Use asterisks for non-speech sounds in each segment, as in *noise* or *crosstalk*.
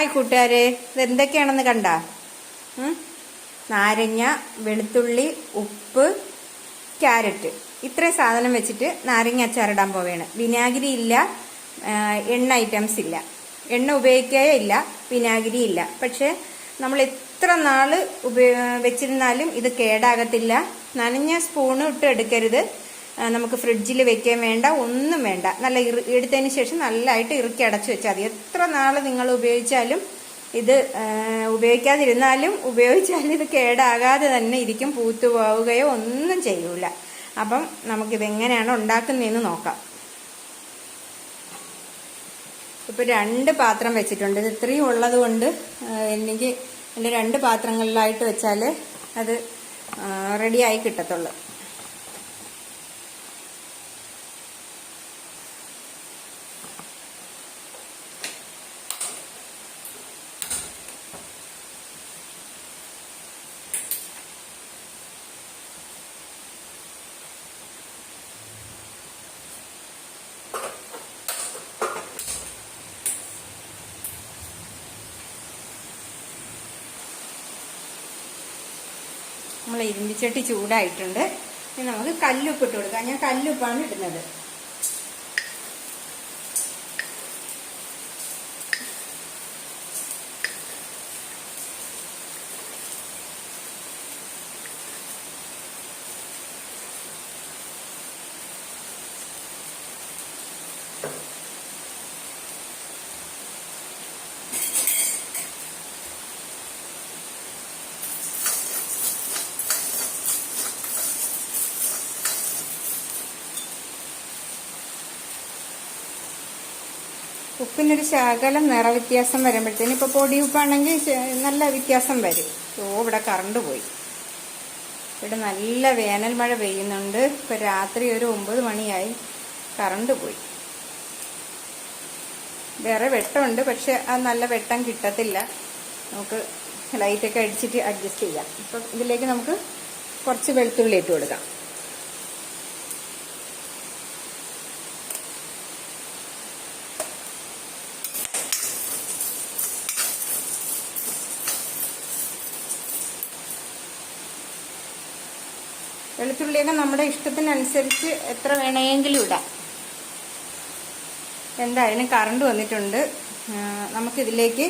Hi കൂട്ടുകാരെ. ഇതെന്തൊക്കെയാണെന്ന് കണ്ട? നാരങ്ങ വെളുത്തുള്ളി ഉപ്പ് ക്യാരറ്റ്. ഇത്രയും സാധനം വെച്ചിട്ട് നാരങ്ങ അച്ചാറിടാൻ പോവുകയാണ്. വിനാഗിരി ഇല്ല എണ്ണ ഐറ്റംസ് ഇല്ല. എണ്ണ ഉപയോഗിക്കുകയേ ഇല്ല വിനാഗിരി ഇല്ല. പക്ഷെ നമ്മൾ എത്ര നാൾ ഉപയോ വെച്ചിരുന്നാലും ഇത് കേടാകത്തില്ല. നനഞ്ഞ സ്പൂണ് ഇട്ട് എടുക്കരുത്. നമുക്ക് ഫ്രിഡ്ജിൽ വെക്കാൻ വേണ്ട ഒന്നും വേണ്ട. നല്ല എടുത്തതിന് ശേഷം നല്ലതായിട്ട് ഇറുക്കി അടച്ചു വെച്ചാൽ മതി. എത്ര നാൾ നിങ്ങൾ ഉപയോഗിച്ചാലും ഇത് ഉപയോഗിക്കാതിരുന്നാലും ഉപയോഗിച്ചാലും ഇത് കേടാകാതെ തന്നെ ഇരിക്കും പൂത്തു പോവുകയോ ഒന്നും ചെയ്യൂല. അപ്പം നമുക്കിത് എങ്ങനെയാണ് ഉണ്ടാക്കുന്നതെന്ന് നോക്കാം. ഇപ്പൊ രണ്ട് പാത്രം വെച്ചിട്ടുണ്ട്. ഇത് ഇത്രയും ഉള്ളത് കൊണ്ട് എനിക്ക് രണ്ട് പാത്രങ്ങളിലായിട്ട് വെച്ചാൽ അത് റെഡിയായി കിട്ടത്തുള്ളൂ. നമ്മൾ ഇരുമ്പിച്ചട്ടി ചൂടായിട്ടുണ്ട്. ഇനി നമുക്ക് കല്ലുപ്പ് ഇട്ട് കൊടുക്കാം. ഞാൻ കല്ലുപ്പാണ് ഇടുന്നത്. ഉപ്പിനൊരു ശകലം നിറ വ്യത്യാസം വരുമ്പോഴത്തേന് ഇപ്പൊ പൊടി ഉപ്പാണെങ്കിൽ നല്ല വ്യത്യാസം വരും. ഓ ഇവിടെ കറണ്ട് പോയി. ഇവിടെ നല്ല വേനൽ മഴ പെയ്യുന്നുണ്ട്. ഇപ്പൊ രാത്രി ഒരു ഒമ്പത് മണിയായി കറണ്ട് പോയി. വേറെ വെട്ടമുണ്ട് പക്ഷെ ആ നല്ല വെട്ടം കിട്ടത്തില്ല. നമുക്ക് ലൈറ്റൊക്കെ അടിച്ചിട്ട് അഡ്ജസ്റ്റ് ചെയ്യാം. ഇപ്പം ഇതിലേക്ക് നമുക്ക് കുറച്ച് വെളുത്തുള്ളി ഇട്ട് കൊടുക്കാം. വെളുത്തുള്ളിയൊക്കെ നമ്മുടെ ഇഷ്ടത്തിനനുസരിച്ച് എത്ര വേണമെങ്കിലും ഇടാം. എന്തായാലും കറണ്ട് വന്നിട്ടുണ്ട്. നമുക്കിതിലേക്ക്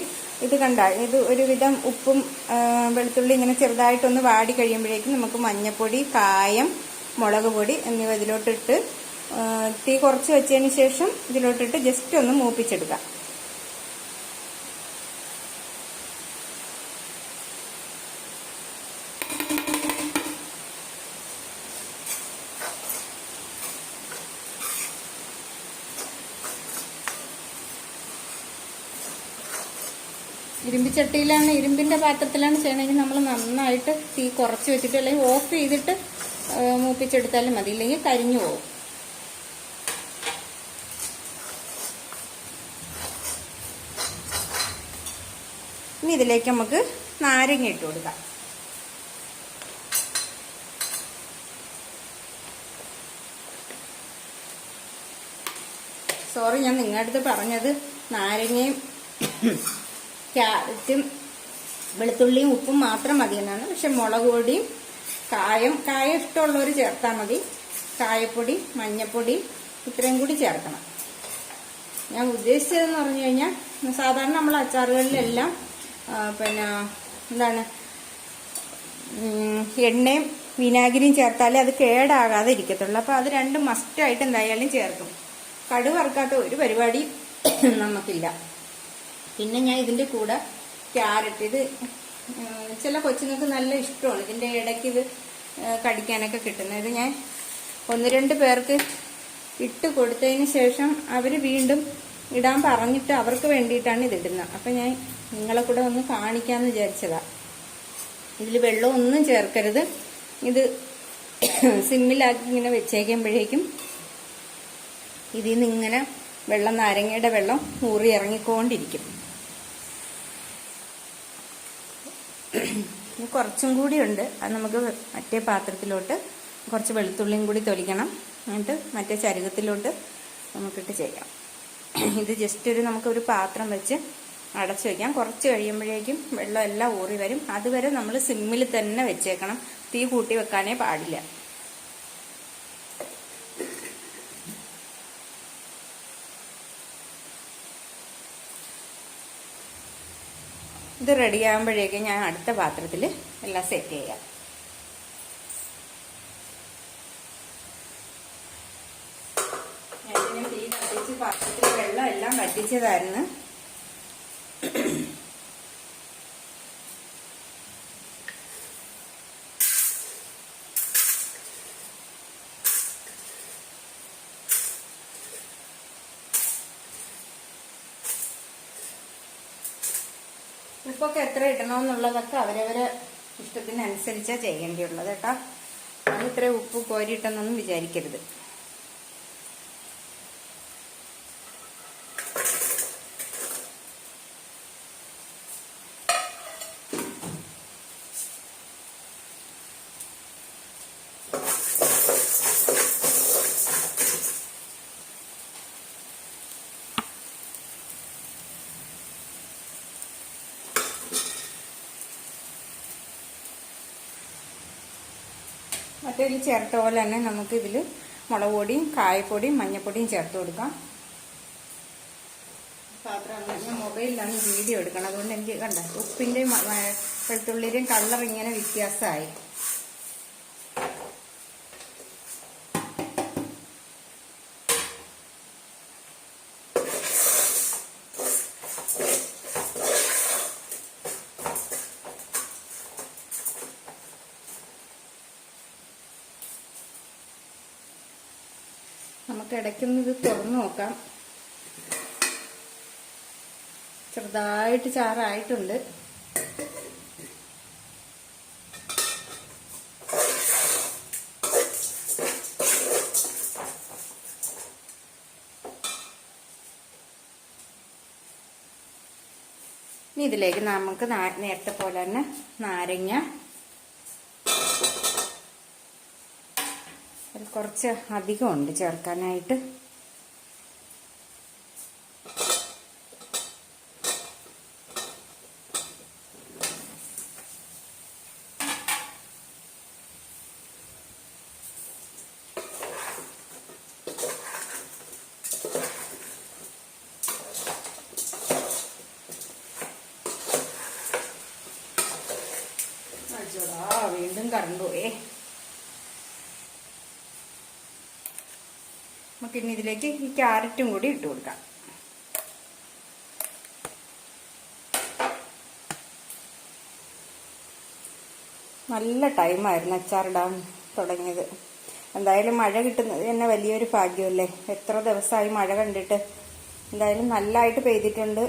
ഇത് കണ്ട ഇത് ഒരുവിധം ഉപ്പും വെളുത്തുള്ളി ഇങ്ങനെ ചെറുതായിട്ടൊന്ന് വാടി കഴിയുമ്പോഴേക്കും നമുക്ക് മഞ്ഞപ്പൊടി കായം മുളക് പൊടി എന്നിവ ഇതിലോട്ടിട്ട് തീ കുറച്ച് വെച്ചതിന് ശേഷം ഇതിലോട്ടിട്ട് ജസ്റ്റ് ഒന്ന് മൂപ്പിച്ചെടുക്കാം. ഇരുമ്പിച്ചട്ടിയിലാണ് ഇരുമ്പിന്റെ പാത്രത്തിലാണ് ചെയ്യണമെങ്കിൽ നമ്മൾ നന്നായിട്ട് തീ കുറച്ച് വെച്ചിട്ട് അല്ലെങ്കിൽ ഓഫ് ചെയ്തിട്ട് മൂപ്പിച്ചെടുത്താലും മതി. ഇല്ലെങ്കിൽ കരിഞ്ഞു പോകും. ഇനി ഇതിലേക്ക് നമുക്ക് നാരങ്ങ ഇട്ട് കൊടുക്കാം. സോറി ഞാൻ നിങ്ങളുടെ അടുത്ത് പറഞ്ഞത് നാരങ്ങയും ക്യാരറ്റും വെളുത്തുള്ളിയും ഉപ്പും മാത്രം മതി എന്നാണ്. പക്ഷെ മുളക് പൊടിയും കായം കായം ഇഷ്ടമുള്ളവർ ചേർത്താൽ മതി. കായപ്പൊടി മഞ്ഞപ്പൊടി ഇത്രയും കൂടി ചേർക്കണം. ഞാൻ ഉദ്ദേശിച്ചതെന്ന് പറഞ്ഞു കഴിഞ്ഞാൽ സാധാരണ നമ്മൾ അച്ചാറുകളിലെല്ലാം പിന്നെ എന്താണ് എണ്ണയും വിനാഗിരിയും ചേർത്താലേ അത് കേടാകാതെ ഇരിക്കത്തുള്ളൂ. അപ്പോൾ അത് രണ്ടും മസ്റ്റായിട്ട് എന്തായാലും ചേർക്കും. കടുവറക്കാത്ത ഒരു പരിപാടി *clears throat* നമുക്കില്ല. പിന്നെ ഞാൻ ഇതിന്റെ കൂടെ ക്യാരറ്റ് ഇത് ചില കൊച്ചുങ്ങൾക്ക് നല്ല ഇഷ്ടമാണ്. ഇതിന്റെ ഇടയ്ക്ക് ഇത് കടിക്കാനൊക്കെ കിട്ടുന്നത്. ഇത് ഞാൻ ഒന്ന് രണ്ട് പേർക്ക് ഇട്ട് കൊടുത്തതിന് ശേഷം അവർ വീണ്ടും ഇടാൻ പറഞ്ഞിട്ട് അവർക്ക് വേണ്ടിയിട്ടാണ് ഇത് ഇടുന്നത്. അപ്പം ഞാൻ നിങ്ങളെ കൂടെ ഒന്ന് കാണിക്കാമെന്ന് വിചാരിച്ചതാ. ഇതിൽ വെള്ളം ഒന്നും ചേർക്കരുത്. ഇത് സിമ്മിലാക്കി ഇങ്ങനെ വെച്ചേക്കുമ്പോഴേക്കും ഇതിൽ നിന്ന് ഇങ്ങനെ വെള്ളം നാരങ്ങയുടെ വെള്ളം ഊറി ഇറങ്ങിക്കൊണ്ടിരിക്കും. കുറച്ചും കൂടി ഉണ്ട്. അത് നമുക്ക് മറ്റേ പാത്രത്തിലോട്ട് കുറച്ച് വെളുത്തുള്ളിയും കൂടി തൊലിക്കണം. എന്നിട്ട് മറ്റേ ചരുകത്തിലോട്ട് നമുക്കിട്ട് ചെയ്യാം. ഇത് ജസ്റ്റ് ഒരു നമുക്കൊരു പാത്രം വെച്ച് അടച്ചു വയ്ക്കാം കുറച്ച് കഴിയുമ്പോഴേക്കും വെള്ളം എല്ലാം ഊറി വരും. അതുവരെ നമ്മൾ സിമ്മിൽ തന്നെ വെച്ചേക്കണം. തീ കൂട്ടി വെക്കാനേ പാടില്ല. ഇത് റെഡിയാകുമ്പോഴേക്കും ഞാൻ അടുത്ത പാത്രത്തിൽ എല്ലാം സെറ്റ് ചെയ്യാം. ഞാൻ തീ കത്തിച്ച് പാത്രത്തിൽ വെള്ളം എല്ലാം വറ്റിച്ചതായിരുന്നു. ഉപ്പൊക്കെ എത്ര ഇടണമെന്നുള്ളതൊക്കെ അവരവരെ ഇഷ്ടത്തിനനുസരിച്ചാണ് ചെയ്യേണ്ടിയുള്ളത് കേട്ടോ. ഞാൻ ഇത്ര ഉപ്പ് കോരിയിട്ടെന്നൊന്നും വിചാരിക്കരുത്. മറ്റേ ഇതിൽ ചേർത്ത പോലെ തന്നെ നമുക്ക് ഇതിൽ മുളക് പൊടിയും കായപ്പൊടിയും മഞ്ഞപ്പൊടിയും ചേർത്ത് കൊടുക്കാം. പാത്രം ഞാൻ മൊബൈലിലാണ് വീഡിയോ എടുക്കണം അതുകൊണ്ട് എനിക്ക് കണ്ട? ഉപ്പിന്റെയും വെളുത്തുള്ളിയുടെയും കളർ ഇങ്ങനെ വ്യത്യാസമായി. ഇടയ്ക്കൊന്ന് ഇത് തുറന്നു നോക്കാം. ചെറുതായിട്ട് ചാറായിട്ടുണ്ട്. ഇനി ഇതിലേക്ക് നമുക്ക് നേരത്തെ പോലെ തന്നെ നാരങ്ങ കുറച്ച് അധികമുണ്ട് ചേർക്കാനായിട്ട്. വീണ്ടും കറണ്ട് നമുക്ക് ഇനി ഇതിലേക്ക് ഈ ക്യാരറ്റും കൂടി ഇട്ട് കൊടുക്കാം. നല്ല ടൈമായിരുന്നു അച്ചാറിടാൻ തുടങ്ങിയത്. എന്തായാലും മഴ കിട്ടുന്നത് തന്നെ വലിയൊരു ഭാഗ്യമല്ലേ? എത്ര ദിവസമായി മഴ കണ്ടിട്ട്. എന്തായാലും നല്ലതായിട്ട് പെയ്തിട്ടുണ്ട്.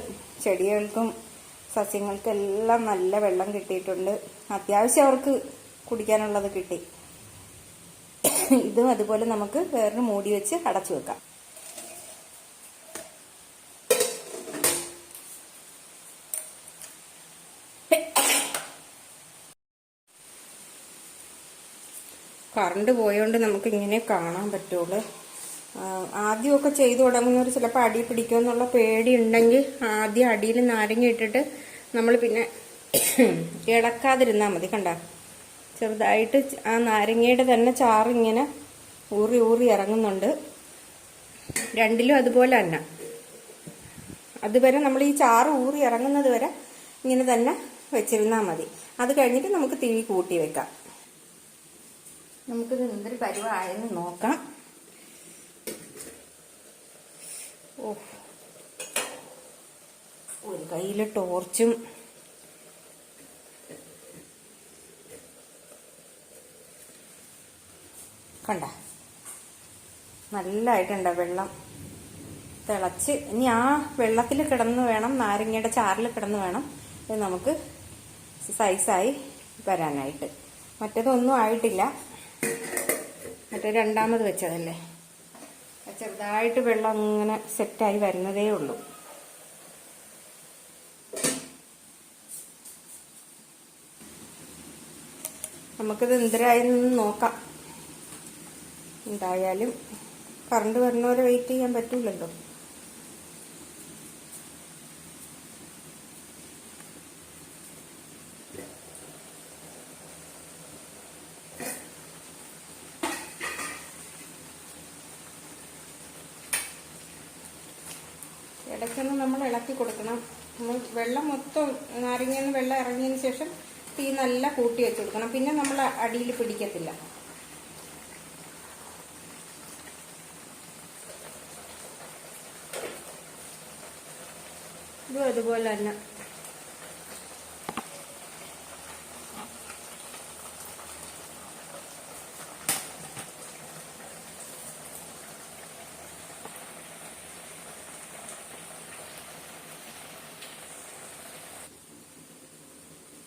ചെടികൾക്കും സസ്യങ്ങൾക്കും എല്ലാം നല്ല വെള്ളം കിട്ടിയിട്ടുണ്ട്. അത്യാവശ്യം അവർക്ക് കുടിക്കാനുള്ളത് കിട്ടി. ഇതും അതുപോലെ നമുക്ക് വേറൊരു മൂടി വെച്ച് അടച്ചു വെക്കാം. കറണ്ട് പോയോണ്ട് നമുക്ക് ഇങ്ങനെ കാണാൻ പറ്റുള്ളൂ. ആദ്യമൊക്കെ ചെയ്തു തുടങ്ങുന്നവർ ചിലപ്പോൾ അടി പിടിക്കുമെന്നുള്ള പേടി ഉണ്ടെങ്കിൽ ആദ്യം അടിയിൽ നാരങ്ങ ഇട്ടിട്ട് നമ്മൾ പിന്നെ ഇളക്കാതിരുന്നാൽ മതി കണ്ട. ചെറുതായിട്ട് ആ നാരങ്ങയുടെ തന്നെ ചാറിങ്ങനെ ഊറി ഊറി ഇറങ്ങുന്നുണ്ട്. രണ്ടിലും അതുപോലെ തന്നെ. അതുവരെ നമ്മൾ ഈ ചാറ് ഊറി ഇറങ്ങുന്നത് വരെ ഇങ്ങനെ തന്നെ വെച്ചിരുന്നാൽ മതി. അത് കഴിഞ്ഞിട്ട് നമുക്ക് തീ കൂട്ടി വെക്കാം. നമുക്കിത് എന്തൊരു പരിവായെന്ന് നോക്കാം. ഓ. ഒരു കയ്യിൽ ടോർച്ചും കണ്ട. നല്ലതായിട്ടുണ്ട് വെള്ളം. തിളച്ച്. ഇനി ആ വെള്ളത്തിൽ കിടന്ന് വേണം നാരങ്ങയുടെ ചാറിൽ കിടന്ന് വേണം. ഇത് നമുക്ക് സൈസായി വരാനായിട്ട്. മറ്റേതൊന്നും ആയിട്ടില്ല. മറ്റേ രണ്ടാമത് വെച്ചതല്ലേ? ചെറുതായിട്ട് വെള്ളം അങ്ങനെ സെറ്റായി വരുന്നതേ ഉള്ളൂ. നമുക്കിത് എന്തരായെന്ന് നോക്കാം. എന്തായാലും കറണ്ട് വരുന്ന വെയിറ്റ് ചെയ്യാൻ പറ്റൂലല്ലോ. ഇടയ്ക്കൊന്ന് നമ്മൾ ഇളക്കി കൊടുക്കണം. നമ്മൾ വെള്ളം മൊത്തം നാരങ്ങയിൽ നിന്ന് വെള്ളം ഇറങ്ങിയതിന് ശേഷം തീ നല്ല കൂട്ടി വെച്ച് കൊടുക്കണം. പിന്നെ നമ്മൾ അടിയിൽ പിടിക്കത്തില്ല. ഇതും അതുപോലെ തന്നെ.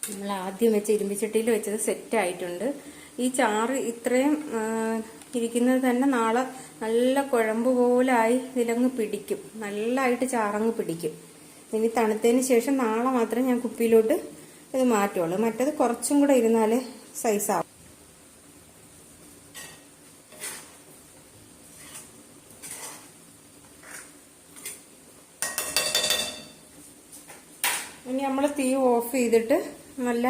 നമ്മൾ ആദ്യം വെച്ച ഇരുമ്പിച്ചട്ടിയിൽ വെച്ചത് സെറ്റ് ആയിട്ടുണ്ട്. ഈ ചാറ് ഇത്രയും ഇരിക്കുന്നത് തന്നെ നാളെ നല്ല കുഴമ്പ് പോലായി ഇതിലങ്ങ് പിടിക്കും. നല്ലതായിട്ട് ചാറങ്ങ് പിടിക്കും. ഇനി തണുത്തതിന് ശേഷം നാളെ മാത്രം ഞാൻ കുപ്പിയിലോട്ട് ഇത് മാറ്റുള്ളൂ. മറ്റത് കുറച്ചും കൂടെ ഇരുന്നാലേ സൈസാവും ഇനി നമ്മൾ തീ ഓഫ് ചെയ്തിട്ട് നല്ല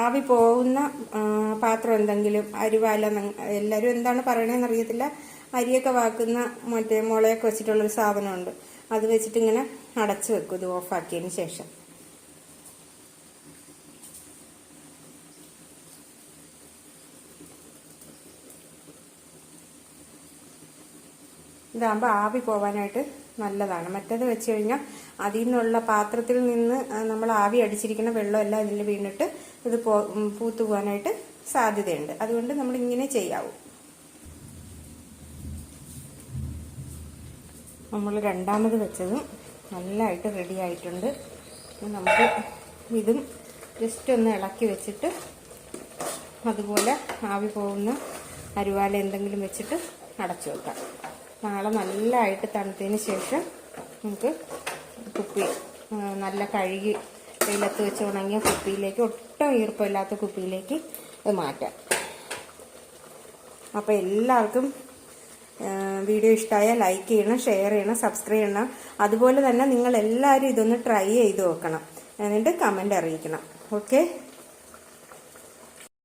ആവി പോകുന്ന പാത്രം എന്തെങ്കിലും അരിവാല എല്ലാവരും എന്താണ് പറയണതെന്ന് അറിയത്തില്ല. അരിയൊക്കെ വാക്കുന്ന മറ്റേ മുളയൊക്കെ വെച്ചിട്ടുള്ളൊരു സാധനമുണ്ട്. അത് വെച്ചിട്ട് ഇങ്ങനെ അടച്ചു വെക്കും ഇത് ഓഫാക്കിയതിന് ശേഷം. ഇതാകുമ്പോൾ ആവി പോവാനായിട്ട് നല്ലതാണ്. മറ്റേത് വെച്ച് കഴിഞ്ഞാൽ അതിൽ നിന്നുള്ള പാത്രത്തിൽ നിന്ന് നമ്മൾ ആവി അടിച്ചിരിക്കുന്ന വെള്ളമെല്ലാം ഇതിൽ വീണിട്ട് ഇത് പോ പൂത്തു പോകാനായിട്ട് സാധ്യതയുണ്ട്. അതുകൊണ്ട് നമ്മൾ ഇങ്ങനെ ചെയ്യാവൂ. നമ്മൾ രണ്ടാമത് വെച്ചതും നല്ലതായിട്ട് റെഡി ആയിട്ടുണ്ട്. നമുക്ക് ഇതും ജസ്റ്റ് ഒന്ന് ഇളക്കി വെച്ചിട്ട് അതുപോലെ ആവി പോകുന്ന അരുവാല എന്തെങ്കിലും വെച്ചിട്ട് അടച്ചു വെക്കാം. നാളെ നല്ലതായിട്ട് തണുത്തതിന് ശേഷം നമുക്ക് കുപ്പി നല്ല കഴുകി വെയിലത്ത് വെച്ച് ഉണങ്ങിയ കുപ്പിയിലേക്ക് ഒട്ടും ഈർപ്പമില്ലാത്ത കുപ്പിയിലേക്ക് ഇത് മാറ്റാം. അപ്പോൾ എല്ലാവർക്കും വീഡിയോ ഇഷ്ടമായാൽ ലൈക്ക് ചെയ്യണം ഷെയർ ചെയ്യണം സബ്സ്ക്രൈബ് ചെയ്യണം. അതുപോലെ തന്നെ നിങ്ങൾ എല്ലാവരും ഇതൊന്ന് ട്രൈ ചെയ്ത് നോക്കണം. എന്നിട്ട് കമന്റ് അറിയിക്കണം. ഓക്കെ?